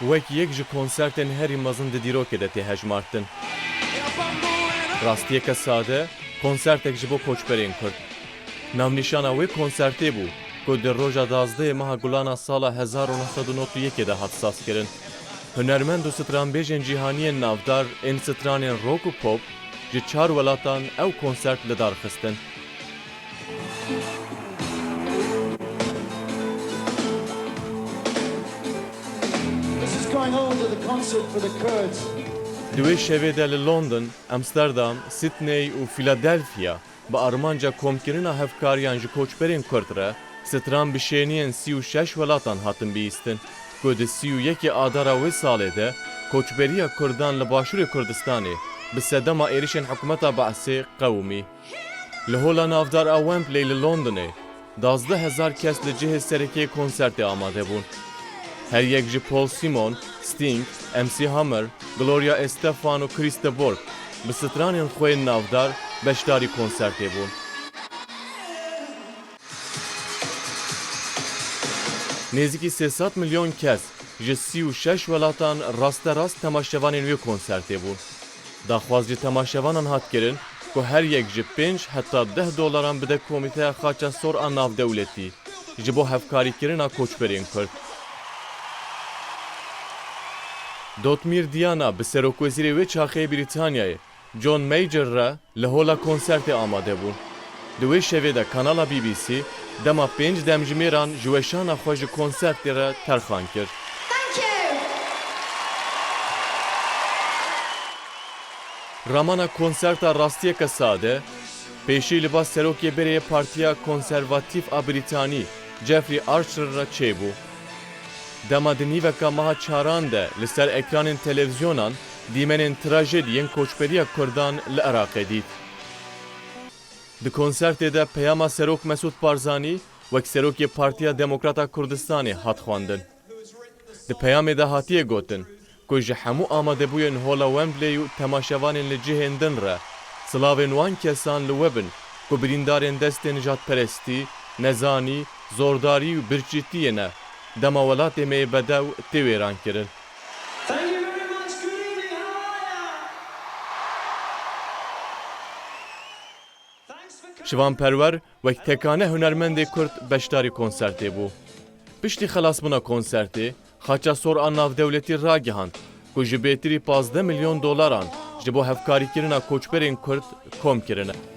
Wek yek ji konsertên herî mezin di dîrokê de tê hejmartin. Rastiyeke sade, konsertek ji bo koçberên Kurd. Navnîşana wê konsertê bû ku di roja dazdeyê meha gulana sala 1991 de hat saz kirin. Hunermend û stranbêjên cîhaniyên navdar ên stranên rock û pop ji çar welatan ew konsert li dar li London, Amsterdam, Sydney û Philadelphia bi armanca komkirina hevkariyan ji koçberên Kurd re stran bişêniyên sî û şeş welatan hatin bîstin ku di sî adara wê salê de koçberiya Kurdan li başûrê Kurdistanê bi sedema êrişên hikûmeta Baesê qewimî. Li hola navdar a Wembley li Londonê, dazde hezar kes li cihê serekê konsertê amade bûn. Her ji Paul Simon, Sting, MC Hammer, Gloria Estefan û Chris de Burgh bi stranên xwe yên navdar beşdarî konsertê bûn. Nêzîkî 300 milyon kes ji sî û şeş welatan rasterast temaşevanên wê konsertê bûn. Daxwaz ji temaşevanan hat kirin ku her yek ji 5 heta 10 dolaran bide komîteya xaça sor a navdewletî ji bo hevkarîkirina koçberên Kurd. Dotmir Diana bi serokwezîrê wê çaxeyê Brîtanyayê John Major re li hola konsertê amade bûn. Di wê şevê de kanala BBC dema pênc demjimêran ji weşana xwe ji konsertê re terxan kir. Ramana konserta rastiyeke sade, pêşî li bas serokê berê Partiya Konservatîv a Brîtanî Jeffrey Archer çêbû. Dema di nîveka meha çaran de li ser ekranên televizyonan dîmenên trajediyên koçberiya Kurdan li Iraqê dît. Di konsertê de peyama serok Mesut Barzanî wek serokê Partiya Demokrata Kurdistanê hat xwandin. Di peyamê de hatiye gotin ku ji hemû amadebûyên hola Wembley û temaşevanên li cihên din re silavên wan kesan li we bin ku birîndarên destê nijadperestî, nezanî, zordarî û birçîtiyê ne dema welatê me bedew tê wêran kirin. Şivanperwer wek tekane hunermendê Kurd beşdarî konsertê bû. Piştî xelasbûna konsertê, xaça sor a navdewletî ragihand ku ji bêtirî 15 milyon dolaran ji bo hevkarîkirina koçberên Kurd kom kirine.